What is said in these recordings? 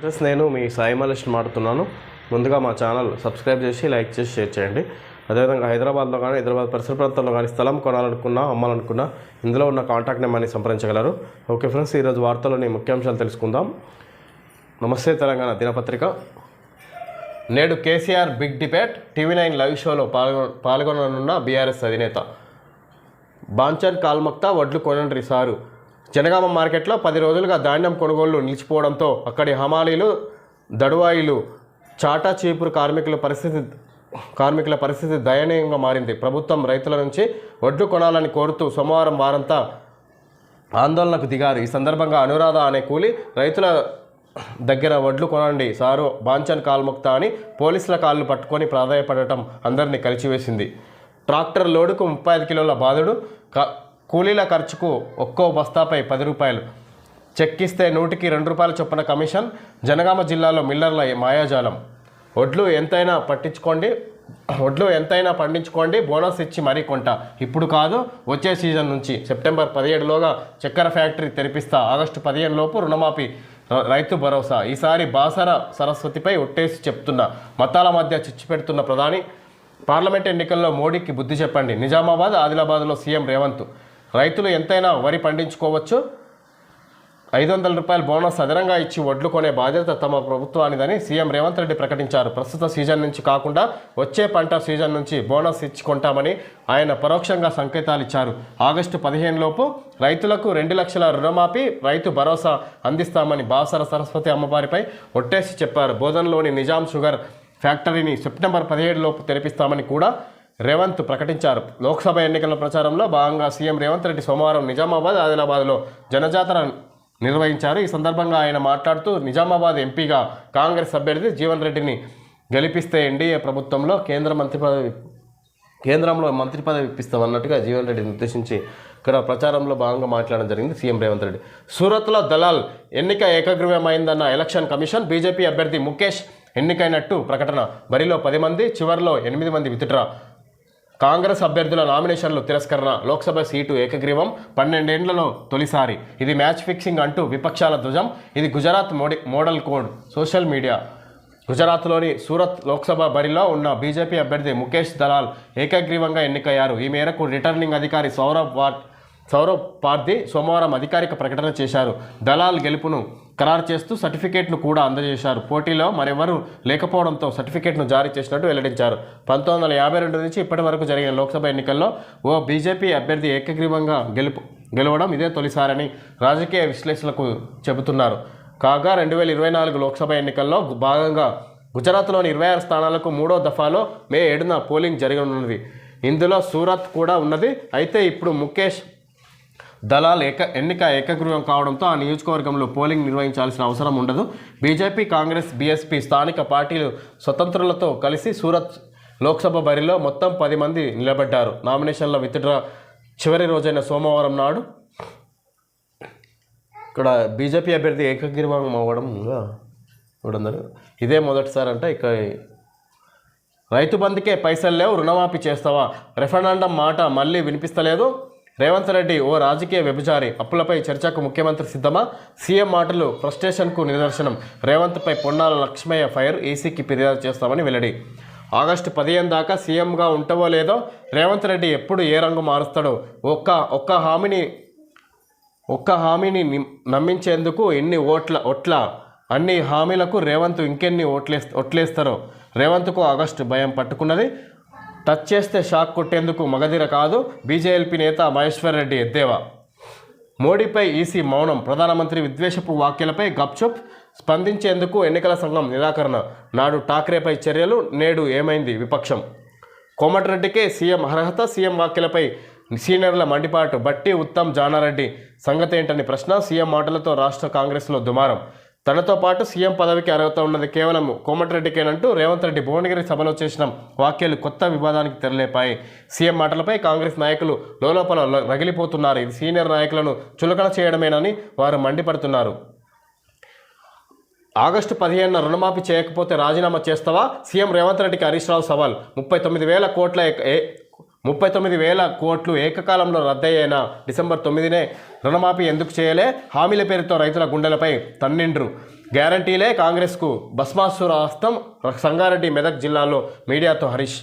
Friends నేను మీ సాయి మలేష్ మాడుతున్నాను ముందుగా మా ఛానల్ సబ్స్క్రైబ్ చేసి లైక్ చేసి షేర్ చేయండి. అదేవిధంగా హైదరాబాద్లో కానీ హైదరాబాద్ పరిసర ప్రాంతాల్లో కానీ స్థలం కొనాలనుకున్నా అమ్మాలనుకున్నా ఇందులో ఉన్న కాంటాక్ట్ నెంబర్ని సంప్రదించగలరు. ఓకే ఫ్రెండ్స్ ఈరోజు వార్తల్లోని ముఖ్యాంశాలు తెలుసుకుందాం. నమస్తే తెలంగాణ దినపత్రిక. నేడు KCR big debate TV nine live షోలో పాల్గొ పాల్గొననున్న బీఆర్ఎస్ అధినేత. బాంచర్ కాల్మక్తా వడ్లు కొనండ్రి సారు. జనగామ మార్కెట్లో పది రోజులుగా ధాన్యం కొనుగోళ్ళు నిలిచిపోవడంతో అక్కడి హమాలీలు దడువాయిలు చాటా చీపురు కార్మికుల పరిస్థితి కార్మికుల పరిస్థితి దయనీయంగా మారింది. ప్రభుత్వం రైతుల నుంచి వడ్లు కొనాలని కోరుతూ సోమవారం వారంతా ఆందోళనకు దిగారు. ఈ సందర్భంగా అనురాధ అనే కూలి రైతుల దగ్గర వడ్లు కొనండి సారు బాంచన్ కాల్ముక్త అని పోలీసుల కాళ్ళు పట్టుకొని ప్రాధాయపడటం అందరినీ కలిచివేసింది. ట్రాక్టర్ లోడుకు ముప్పై ఐదు కిలోల బాధుడు కూలీల ఖర్చుకు ఒక్కో బస్తాపై పది రూపాయలు. చెక్కిస్తే నూటికి రెండు రూపాయల చొప్పున కమిషన్. జనగామ జిల్లాలో మిల్లర్ల మాయాజాలం. వడ్లు ఎంతైనా పట్టించుకోండి. వడ్లు ఎంతైనా పండించుకోండి. బోనస్ ఇచ్చి మరీ కొంట. ఇప్పుడు కాదు వచ్చే సీజన్ నుంచి. సెప్టెంబర్ పదిహేడులోగా చక్కెర ఫ్యాక్టరీ తెరిపిస్తా. ఆగస్టు పదిహేను లోపు రుణమాఫీ. రైతు భరోసా. ఈసారి బాసర సరస్వతిపై ఒట్టేసి చెప్తున్న. మతాల మధ్య చిచ్చు పెడుతున్న ప్రధాని. పార్లమెంట్ ఎన్నికల్లో మోడీకి బుద్ధి చెప్పండి. నిజామాబాద్ ఆదిలాబాద్లో సీఎం రేవంత్. రైతులు ఎంతైనా వరి పండించుకోవచ్చు. ఐదు వందల రూపాయల బోనస్ అదనంగా ఇచ్చి వడ్లు కొనే బాధ్యత తమ ప్రభుత్వానిదని సీఎం రేవంత్ రెడ్డి ప్రకటించారు. ప్రస్తుత సీజన్ నుంచి కాకుండా వచ్చే పంట సీజన్ నుంచి బోనస్ ఇచ్చుకుంటామని ఆయన పరోక్షంగా సంకేతాలు ఇచ్చారు. ఆగస్టు పదిహేను లోపు రైతులకు రెండు లక్షల రుణమాఫీ రైతు భరోసా అందిస్తామని బాసర సరస్వతి అమ్మవారిపై ఒట్టేసి చెప్పారు. బోధనలోని నిజాం షుగర్ ఫ్యాక్టరీని సెప్టెంబర్ పదిహేడు లోపు తెరిపిస్తామని కూడా రేవంత్ ప్రకటించారు. లోక్సభ ఎన్నికల ప్రచారంలో భాగంగా సీఎం రేవంత్ రెడ్డి సోమవారం నిజామాబాద్ ఆదిలాబాద్లో జనజాతర నిర్వహించారు. ఈ సందర్భంగా ఆయన మాట్లాడుతూ నిజామాబాద్ ఎంపీగా కాంగ్రెస్ అభ్యర్థి జీవన్ రెడ్డిని గెలిపిస్తే ఎన్డీఏ ప్రభుత్వంలో కేంద్ర మంత్రి పదవి కేంద్రంలో మంత్రి పదవి ఇప్పిస్తామన్నట్టుగా జీవన్ రెడ్డిని ఉద్దేశించి ఇక్కడ ప్రచారంలో భాగంగా మాట్లాడడం జరిగింది సీఎం రేవంత్ రెడ్డి. సూరత్లో దలాల్ ఎన్నిక ఏకగ్రీవమైందన్న ఎలక్షన్ కమిషన్ బీజేపీ అభ్యర్థి ముఖేష్ ఎన్నికైనట్టు ప్రకటన. బరిలో పది మంది చివరిలో ఎనిమిది మంది విత్డ్రా. కాంగ్రెస్ అభ్యర్థుల నామినేషన్లు తిరస్కరణ లోక్సభ సీటు ఏకగ్రీవం పన్నెండేండ్లలో తొలిసారి. ఇది మ్యాచ్ ఫిక్సింగ్ అంటూ విపక్షాల ధ్వజం. ఇది Gujarat Modi model code social media. గుజరాత్లోని సూరత్ లోక్సభ బరిలో ఉన్న బీజేపీ అభ్యర్థి ముఖేష్ దలాల్ ఏకగ్రీవంగా ఎన్నికయ్యారు. ఈ మేరకు రిటర్నింగ్ అధికారి సౌరభ్ వాట్ సౌరభ్ పార్ది సోమవారం అధికారిక ప్రకటన చేశారు. దలాల్ గెలుపును ఖరారు చేస్తూ సర్టిఫికేట్ను కూడా అందజేశారు. పోటీలో మరెవరూ లేకపోవడంతో సర్టిఫికేట్ను జారీ చేసినట్టు వెల్లడించారు. పంతొమ్మిది వందల యాభై రెండు నుంచి ఇప్పటి వరకు జరిగిన లోక్సభ ఎన్నికల్లో ఓ బీజేపీ అభ్యర్థి ఏకగ్రీవంగా గెలుపు గెలవడం ఇదే తొలిసారని రాజకీయ విశ్లేషకులకు చెబుతున్నారు. కాగా రెండు వేల ఇరవై నాలుగు లోక్సభ ఎన్నికల్లో భాగంగా గుజరాత్లోని ఇరవై ఆరు స్థానాలకు మూడో దఫాలో మే ఏడున పోలింగ్ జరగనున్నది. ఇందులో సూరత్ కూడా ఉన్నది. అయితే ఇప్పుడు ముఖేష్ దళాల్ ఏక ఎన్నిక ఏకగ్రీవం కావడంతో ఆ నియోజకవర్గంలో పోలింగ్ నిర్వహించాల్సిన అవసరం ఉండదు. బీజేపీ కాంగ్రెస్ బీఎస్పీ స్థానిక పార్టీలు స్వతంత్రులతో కలిసి సూరత్ లోక్సభ బరిలో మొత్తం పది మంది నిలబడ్డారు. నామినేషన్ల విత్డ్రా చివరి రోజైన సోమవారం నాడు ఇక్కడ బీజేపీ అభ్యర్థి ఏకగ్రీవం అవ్వడం ఇంకా ఇదే మొదటిసారి అంటే ఇక రైతు బంధుకే పైసలు లేవు రుణమాఫీ చేస్తావా? రెఫరెండం మాట మళ్ళీ వినిపిస్తలేదు. రేవంత్ రెడ్డి ఓ రాజకీయ వ్యభిచారి. అప్పులపై చర్చకు ముఖ్యమంత్రి సిద్ధమా? సీఎం మాటలు ఫ్రస్ట్రేషన్కు నిదర్శనం. రేవంత్పై పొన్నాల లక్ష్మయ్య ఫైర్ ఏసీకి ఫిర్యాదు చేస్తామని వెల్లడి. ఆగస్టు పదిహేను దాకా సీఎంగా ఉంటవో లేదో రేవంత్ రెడ్డి ఎప్పుడు ఏ రంగు మారుస్తాడో ఒక్క ఒక్క హామీని ఒక్క హామీని నమ్మించేందుకు ఎన్ని ఓట్ల ఒట్ల అన్ని హామీలకు రేవంత్ ఇంకెన్ని ఓట్లే ఒట్లేస్తారో రేవంత్కు ఆగస్టు భయం పట్టుకున్నది. టచ్ చేస్తే షాక్ కొట్టేందుకు మగధిర కాదు బీజేఎల్పీ నేత మహేశ్వర్ రెడ్డి ఎద్దేవా. మోడీపై ఈసీ మౌనం ప్రధానమంత్రి విద్వేషపు వ్యాఖ్యలపై గప్చుప్ స్పందించేందుకు ఎన్నికల సంఘం నిరాకరణ. నాడు ఠాక్రేపై చర్యలు నేడు ఏమైంది విపక్షం. కోమటిరెడ్డికే సీఎం అర్హత సీఎం వ్యాఖ్యలపై సీనియర్ల మండిపాటు. బట్టి ఉత్తమ్ జానారెడ్డి సంగతేంటని ప్రశ్న సీఎం మాటలతో రాష్ట్ర కాంగ్రెస్లో దుమారం. తనతో పాటు సీఎం పదవికి అర్హత ఉన్నది కేవలం కోమటిరెడ్డికేనంటూ రేవంత్ రెడ్డి భువనగిరి సభలో చేసిన వ్యాఖ్యలు కొత్త వివాదానికి తెరలేపాయి. సీఎం మాటలపై కాంగ్రెస్ నాయకులు లోలోపల రగిలిపోతున్నారు. ఇది సీనియర్ నాయకులను చులకన చేయడమేనని వారు మండిపడుతున్నారు. ఆగస్టు పదిహేనున రుణమాఫీ చేయకపోతే రాజీనామా చేస్తావా? సీఎం రేవంత్ రెడ్డికి హరీష్ రావు సవాల్. ముప్పై తొమ్మిది వేల కోట్ల ముప్పై తొమ్మిది వేల కోట్లు ఏకకాలంలో రద్దయ్యేనా? డిసెంబర్ తొమ్మిదినే రుణమాఫీ ఎందుకు చేయలే? హామీల పేరుతో రైతుల గుండెలపై తన్నిండ్రు. గ్యారంటీలే కాంగ్రెస్కు. భస్మాసుర హస్తం సంగారెడ్డి మెదక్ జిల్లాలో మీడియాతో హరీష్.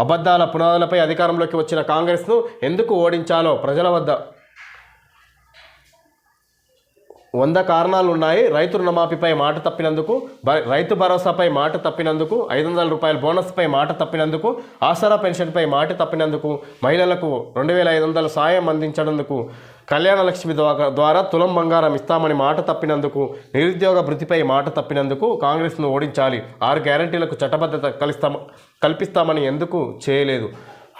అబద్ధాల పునాదులపై అధికారంలోకి వచ్చిన కాంగ్రెస్ను ఎందుకు ఓడించాలో ప్రజల వద్ద వంద కారణాలు ఉన్నాయి రైతు రుణమాఫీపై మాట తప్పినందుకు బ- రైతు భరోసాపై మాట తప్పినందుకు ఐదు వందల రూపాయల బోనస్పై మాట తప్పినందుకు ఆసరా పెన్షన్పై మాట తప్పినందుకు మహిళలకు రెండు వేల ఐదు వందల సాయం అందించినందుకు కళ్యాణ లక్ష్మి ద్వారా తులం బంగారం ఇస్తామని మాట తప్పినందుకు నిరుద్యోగ భృతిపై మాట తప్పినందుకు కాంగ్రెస్ను ఓడించాలి. ఆరు గ్యారంటీలకు చట్టబద్ధత కలిస్తామ కల్పిస్తామని ఎందుకు చేయలేదు?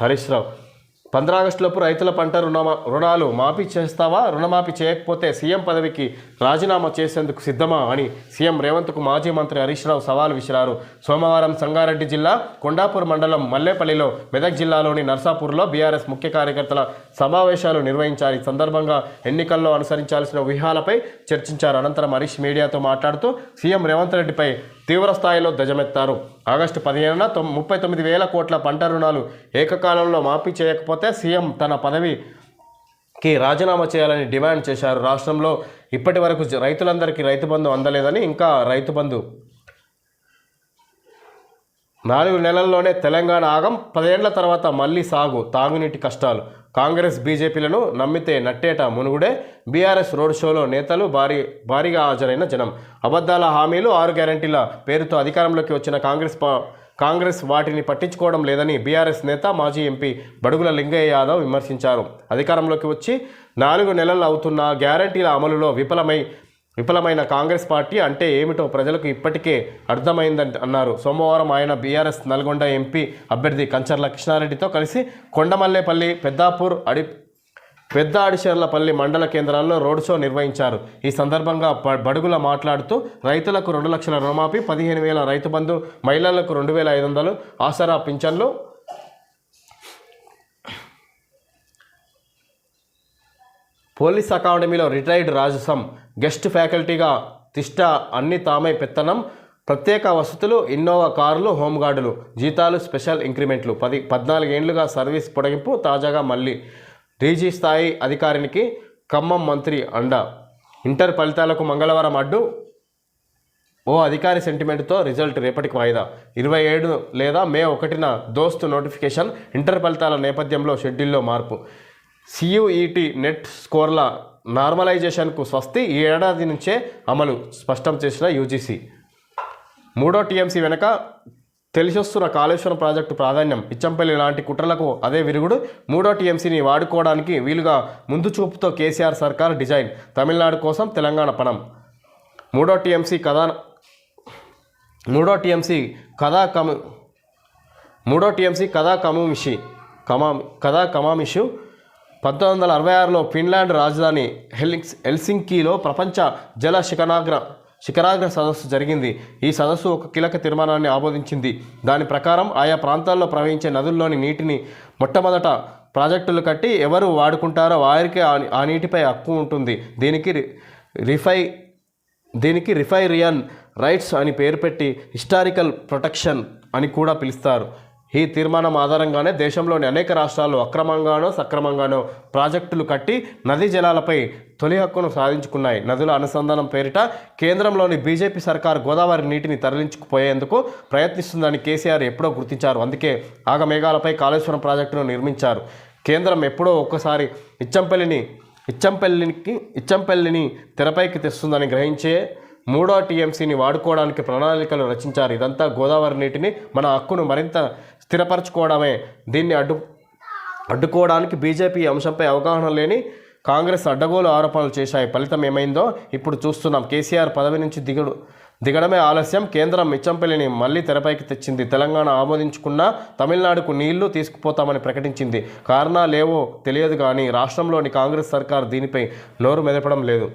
హరీష్ రావు. పంద్రాగస్టులోపు రైతుల పంట రుణమా రుణాలు మాఫీ చేస్తావా? రుణమాఫీ చేయకపోతే సీఎం పదవికి రాజీనామా చేసేందుకు సిద్ధమా? అని సీఎం రేవంత్కు మాజీ మంత్రి హరీష్ రావు సవాల్ విసిరారు. సోమవారం సంగారెడ్డి జిల్లా కొండాపూర్ మండలం మల్లేపల్లిలో మెదక్ జిల్లాలోని నర్సాపూర్లో బీఆర్ఎస్ ముఖ్య కార్యకర్తల సమావేశాలు నిర్వహించారు. ఈ సందర్భంగా ఎన్నికల్లో అనుసరించాల్సిన వ్యూహాలపై చర్చించారు. అనంతరం హరీష్ మీడియాతో మాట్లాడుతూ సీఎం రేవంత్ రెడ్డిపై తీవ్రస్థాయిలో ధ్వజమెత్తారు. ఆగస్టు పదిహేనున ముప్పై తొమ్మిది వేల కోట్ల పంట రుణాలు ఏకకాలంలో మాఫీ చేయకపోతే సీఎం తన పదవికి రాజీనామా చేయాలని డిమాండ్ చేశారు. రాష్ట్రంలో ఇప్పటి వరకు రైతులందరికీ రైతు బంధు అందలేదని ఇంకా రైతు బంధు నాలుగు నెలల్లోనే తెలంగాణ ఆగం. పదేళ్ళ తర్వాత మళ్ళీ సాగు. తాగునీటి కష్టాలు. కాంగ్రెస్ బీజేపీలను నమ్మితే నట్టేట మునుగుడే. బీఆర్ఎస్ రోడ్ షోలో నేతలు భారీ భారీగా హాజరైన జనం. అబద్ధాల హామీలు ఆరు గ్యారంటీల పేరుతో అధికారంలోకి వచ్చిన కాంగ్రెస్ పా కాంగ్రెస్ వాటిని పట్టించుకోవడం లేదని బీఆర్ఎస్ నేత మాజీ ఎంపీ బడుగుల లింగయ్య యాదవ్ విమర్శించారు. అధికారంలోకి వచ్చి నాలుగు నెలలు అవుతున్న గ్యారంటీల అమలులో విఫలమై విఫలమైన కాంగ్రెస్ పార్టీ అంటే ఏమిటో ప్రజలకు ఇప్పటికే అర్థమైందని అన్నారు. సోమవారం ఆయన బీఆర్ఎస్ నల్గొండ ఎంపీ అభ్యర్థి కంచర్ల కృష్ణారెడ్డితో కలిసి కొండమల్లేపల్లి పెద్దాపూర్ అడి పెద్ద అడిశర్లపల్లి మండల కేంద్రాల్లో రోడ్ షో నిర్వహించారు. ఈ సందర్భంగా బడుగుల మాట్లాడుతూ రైతులకు రెండు లక్షల రుణమాఫీ పదిహేను వేల రైతు బంధు మహిళలకు రెండు వేల ఐదు వందలు ఆసరా పింఛన్లు పోలీస్ అకాడమీలో రిటైర్డ్ రాజసం. గెస్ట్ ఫ్యాకల్టీగా తిష్ట అన్ని తామే పెత్తనం. ప్రత్యేక వసతులు ఇన్నోవా కార్లు హోంగార్డులు. జీతాలు స్పెషల్ ఇంక్రిమెంట్లు. పది పద్నాలుగేండ్లుగా సర్వీస్ పొడిగింపు తాజాగా మళ్ళీ డీజీ స్థాయి అధికారికి ఖమ్మం మంత్రి అండ. ఇంటర్ ఫలితాలకు మంగళవారం అడ్డు. ఓ అధికారి సెంటిమెంట్తో రిజల్ట్ రేపటికి వాయిదా. ఇరవై ఏడు లేదా మే ఒకటిన దోస్తు నోటిఫికేషన్. ఇంటర్ ఫలితాల నేపథ్యంలో షెడ్యూల్లో మార్పు. సియుఈటి నెట్ స్కోర్ల నార్మలైజేషన్కు స్వస్తి. ఈ ఏడాది నుంచే అమలు స్పష్టం చేసిన యూజీసీ మూడో టీఎంసీ వెనక తెలిసొస్తున్న కాళేశ్వరం ప్రాజెక్టు ప్రాధాన్యం. ఇచ్చంపల్లి లాంటి కుట్రలకు అదే విరుగుడు. మూడో టీఎంసీని వాడుకోవడానికి వీలుగా ముందు చూపుతో కేసీఆర్ సర్కార్ డిజైన్. తమిళనాడు కోసం తెలంగాణ పణం. మూడో టీఎంసీ కథా మూడో టీఎంసీ కథా కము మూడో టీఎంసీ కథా కమూమిషి. కమా కథా కమామిషు పంతొమ్మిది వందల అరవై ఆరులో ఫిన్లాండ్ రాజధాని హెలిక్స్ హెల్సింకీలో ప్రపంచ జల శిఖనాగ్ర శిఖరాగ్ర సదస్సు జరిగింది. ఈ సదస్సు ఒక కీలక తీర్మానాన్ని ఆమోదించింది. దాని ప్రకారం ఆయా ప్రాంతాల్లో ప్రవహించే నదుల్లోని నీటిని మొట్టమొదట ప్రాజెక్టులు కట్టి ఎవరు వాడుకుంటారో వారికి ఆ నీటిపై హక్కు ఉంటుంది. దీనికి రి- రిఫై దీనికి రిఫైరియన్ రైట్స్ అని పేరు పెట్టి హిస్టారికల్ ప్రొటెక్షన్ అని కూడా పిలుస్తారు. ఈ తీర్మానం ఆధారంగానే దేశంలోని అనేక రాష్ట్రాలు అక్రమంగానో సక్రమంగానో ప్రాజెక్టులు కట్టి నదీ జలాలపై తొలి హక్కును సాధించుకున్నాయి. నదుల అనుసంధానం పేరిట కేంద్రంలోని బీజేపీ సర్కార్ గోదావరి నీటిని తరలించుకుపోయేందుకు ప్రయత్నిస్తుందని కేసీఆర్ ఎప్పుడో గుర్తించారు. అందుకే ఆగమేఘాలపై కాళేశ్వరం ప్రాజెక్టును నిర్మించారు. కేంద్రం ఎప్పుడో ఒక్కసారి ఇచ్చంపల్లిని ఇచ్చంపల్లికి ఇచ్చంపల్లిని తెరపైకి తెస్తుందని గ్రహించే మూడో టీఎంసీని వాడుకోవడానికి ప్రణాళికలు రచించారు. ఇదంతా గోదావరి నీటిని మన హక్కును మరింత స్థిరపరచుకోవడమే. దీన్ని అడ్డు అడ్డుకోవడానికి బీజేపీ అంశంపై అవగాహన లేని కాంగ్రెస్ అడ్డగోలు ఆరోపణలు చేశాయి. ఫలితం ఏమైందో ఇప్పుడు చూస్తున్నాం. కేసీఆర్ పదవి నుంచి దిగడు దిగడమే ఆలస్యం. కేంద్రం మిచ్చంపల్లిని మళ్ళీ తెరపైకి తెచ్చింది. తెలంగాణ ఆమోదించుకున్న తమిళనాడుకు నీళ్ళు తీసుకుపోతామని ప్రకటించింది. కారణాలేవో తెలియదు కానీ రాష్ట్రంలోని కాంగ్రెస్ సర్కార్ దీనిపై నోరు మెదపడం లేదు.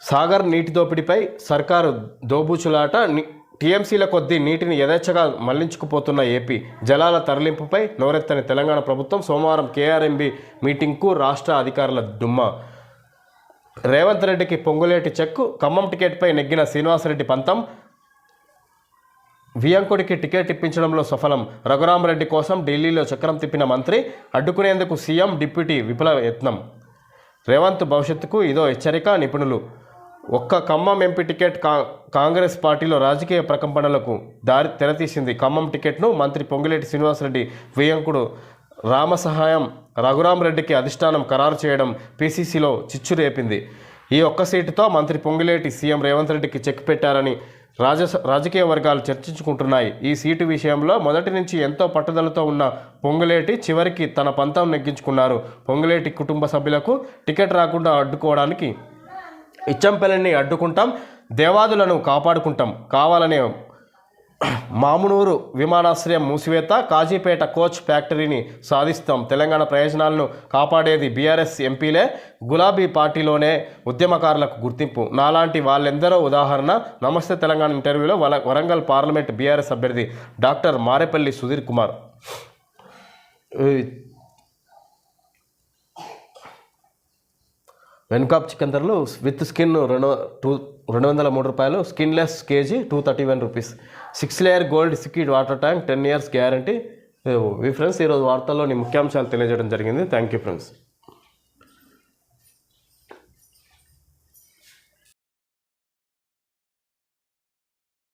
సాగర్ నీటి దోపిడీపై సర్కారు దోబూచులాట ని- టీఎంసీల కొద్దీ నీటిని యథేచ్ఛగా మళ్ళించుకుపోతున్న ఏపీ జలాల తరలింపుపై నోరెత్తని తెలంగాణ ప్రభుత్వం సోమవారం కేఆర్ఎంబి మీటింగ్కు రాష్ట్ర అధికారుల డుమ్మా రేవంత్ రెడ్డికి పొంగులేటి చెక్కు ఖమ్మం టికెట్పై నెగ్గిన శ్రీనివాసరెడ్డి పంతం. వియంకుడికి టికెట్ ఇప్పించడంలో సఫలం రఘురామరెడ్డి కోసం ఢిల్లీలో చక్రం తిప్పిన మంత్రి అడ్డుకునేందుకు సీఎం డిప్యూటీ విపుల యత్నం. రేవంత్ భవిష్యత్తుకు ఇదో హెచ్చరిక నిపుణులు ఒక్క ఖమ్మం ఎంపీ టికెట్ కా కాంగ్రెస్ పార్టీలో రాజకీయ ప్రకంపనలకు దారి తెరతీసింది. ఖమ్మం టికెట్ను మంత్రి పొంగిలేటి శ్రీనివాసరెడ్డి వియంకుడు రామసహాయం రఘురామరెడ్డికి అధిష్టానం ఖరారు చేయడం పీసీసీలో చిచ్చు రేపింది ఈ ఒక్క సీటుతో మంత్రి పొంగిలేటి సీఎం రేవంత్ రెడ్డికి చెక్ పెట్టారని రాజ రాజకీయ వర్గాలు చర్చించుకుంటున్నాయి. ఈ సీటు విషయంలో మొదటి నుంచి ఎంతో పట్టుదలతో ఉన్న పొంగులేటి చివరికి తన పంతం నెగ్గించుకున్నారు. పొంగులేటి కుటుంబ సభ్యులకు టికెట్ రాకుండా అడ్డుకోవడానికి ఇచ్చంపల్లిని అడ్డుకుంటాం దేవాదులను కాపాడుకుంటాం. కావాలనే మామునూరు విమానాశ్రయం మూసివేత కాజీపేట కోచ్ ఫ్యాక్టరీని సాధిస్తాం. తెలంగాణ ప్రయోజనాలను కాపాడేది బీఆర్ఎస్ ఎంపీలే. గులాబీ పార్టీలోనే ఉద్యమకారులకు గుర్తింపు. నాలాంటి వాళ్ళెందరో ఉదాహరణ. నమస్తే తెలంగాణ ఇంటర్వ్యూలో వల వరంగల్ పార్లమెంట్ బీఆర్ఎస్ అభ్యర్థి డాక్టర్ మారేపల్లి సుధీర్ కుమార్. వెన్కాప్ చికెన్ ధరలు విత్ స్కిన్ రెండు టూ రెండు వందల మూడు రూపాయలు. Skinless KG two thirty one rupees. Six layer gold సిక్కిడ్ water tank ten years guarantee. ఈ ఫ్రెండ్స్ ఈరోజు వార్తల్లోని ముఖ్యాంశాలు తెలియజేయడం జరిగింది. Thank you friends.